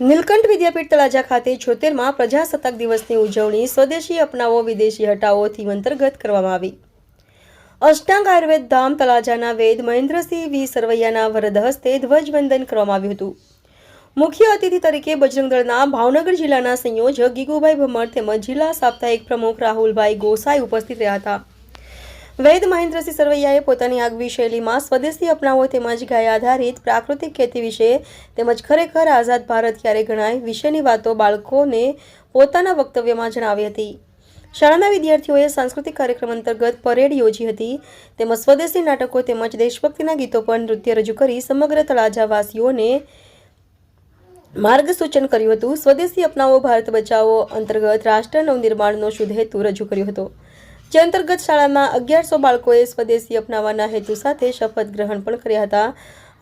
નીલકંઠ વિદ્યાપીઠ તળાજા ખાતે છોતેરમાં પ્રજાસત્તાક દિવસની ઉજવણી સ્વદેશી અપનાવો, વિદેશી હટાવો થીમ અંતર્ગત કરવામાં આવી. અષ્ટાંગ આયુર્વેદ ધામ તળાજાના વેદ મહેન્દ્રસિંહ વી. સરવૈયાના વરદ હસ્તે ધ્વજવંદન કરવામાં આવ્યું હતું. મુખ્ય અતિથિ તરીકે બજરંગદળના ભાવનગર જિલ્લાના સંયોજક ગીગુભાઈ ભમર તેમજ જિલ્લા સાપ્તાહિક પ્રમુખ રાહુલભાઈ ગોસાઈ ઉપસ્થિત રહ્યા હતા. વૈદ મહેન્દ્રસિંહ સરવૈયાએ પોતાની આગવી શૈલીમાં સ્વદેશી અપનાવો તેમજ ગાય આધારિત પ્રાકૃતિક ખેતી વિશે તેમજ ખરેખર આઝાદ ભારત ક્યારે ગણાય વિશેની વાતો બાળકોને પોતાના વક્તવ્યમાં જણાવી હતી. શાળાના વિદ્યાર્થીઓએ સાંસ્કૃતિક કાર્યક્રમ અંતર્ગત પરેડ યોજી હતી. તેમજ સ્વદેશી નાટકો તેમજ દેશભક્તિના ગીતો પર નૃત્ય રજૂ કરી સમગ્ર તળાજાવાસીઓને માર્ગસૂચન કર્યું હતું. સ્વદેશી અપનાવો, ભારત બચાવો અંતર્ગત રાષ્ટ્ર નવનિર્માણનો શુદ્ધ હેતુ રજૂ કર્યો હતો. જે અંતર્ગત શાળામાં અગિયારસો બાળકોએ સ્વદેશી અપનાવવાના હેતુ સાથે શપથ ગ્રહણ પણ કર્યા હતા.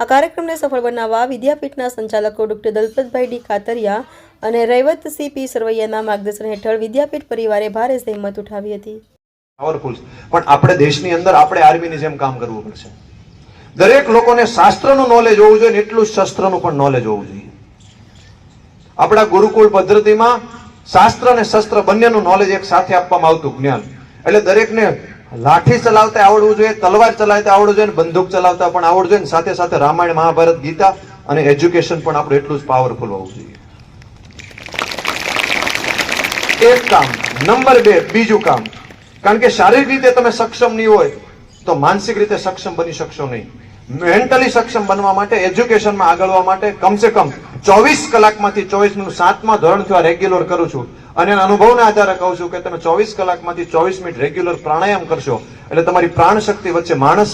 આ કાર્યક્રમને સફળ બનાવવા વિદ્યાપીઠના સંચાલકો ડોક્ટર દલપતભાઈ ડી કાતરિયા અને રૈવતસિંહ પી સરવૈયાના માર્ગદર્શન હેઠળ વિદ્યાપીઠ પરિવારે ભારે સહેમત ઉઠાવી હતી. પાવરફુલ પણ આપણે દેશની અંદર આપણે આર્મીની જેમ કામ કરવું પડશે. દરેક લોકોને શાસ્ત્રનું નોલેજ હોવું જોઈએ એટલું જ શસ્ત્રનું પણ નોલેજ હોવું જોઈએ. આપણા ગુરુકુળ પદ્ધતિમાં શાસ્ત્ર અને શસ્ત્ર બંનેનું નોલેજ એક સાથે આપવામાં આવતું જ્ઞાન. એટલે દરેકને લાઠી ચલાવતા આવડવું જોઈએ, તલવાર ચલાવતા આવડવું જોઈએ બંદૂક ચલાવતા પણ આવડવું જોઈએ સાથે સાથે રામાયણ, મહાભારત, ગીતા અને એજ્યુકેશન પણ આપણું એટલું જ પાવરફુલ હોવું જોઈએ. એક કામ, નંબર બે, બીજું કામ. કારણ કે શારીરિક રીતે તમે સક્ષમ નહીં હોય તો માનસિક રીતે સક્ષમ બની શકશો નહીં. મેન્ટલી સક્ષમ બનવા માટે એજ્યુકેશનમાં આગળ વધવા માટે કમસે કમ ચોવીસ કલાકમાંથી ચોવીસ મિનિટ સાતમા ધોરણથી આ રેગ્યુલર કરું છું. અને અનુભવના આધારે કહું છું કે તમે ચોવીસ કલાકમાંથી ચોવીસ મિનિટ રેગ્યુલર પ્રાણાયામ કરશો, એટલે તમારી પ્રાણ શક્તિ વચ્ચે માણસ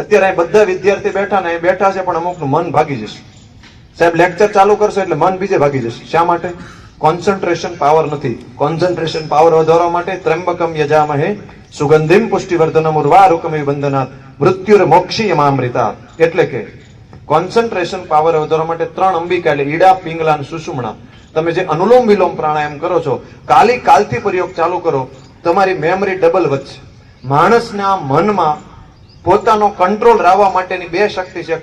અત્યારે અહીં બધા વિદ્યાર્થી બેઠા ને અહીં બેઠા છે, પણ અમુકનું મન ભાગી જશે. સાહેબ લેક્ચર ચાલુ કરશો એટલે મન બીજે ભાગી જશે. શા માટે? કોન્સન્ટ્રેશન પાવર નથી. કોન્સન્ટ્રેશન પાવર વધારવા માટે ત્રંબકમ યજામહે સુગંધિમ પુષ્ટિવર્ધનમ ઉર્વારુકમિ બંધનાથ મૃત્યુર મોક્ષી મામૃતા એટલે કે કોન્સન્ટ્રેશન પાવર વધારવા માટે ત્રણ અંબિકા એટલે ઈડા, પિંગલા અને સુષુમણા. તમે જે અનુલોમ વિલોમ પ્રાણાયામ કરો છો, કાલી કાલથી પ્રયોગ ચાલુ કરો, તમારી મેમરી ડબલ વધશે. માણસના મનમાં પોતાનો કંટ્રોલ રાવવા માટેની બે શક્તિ છે.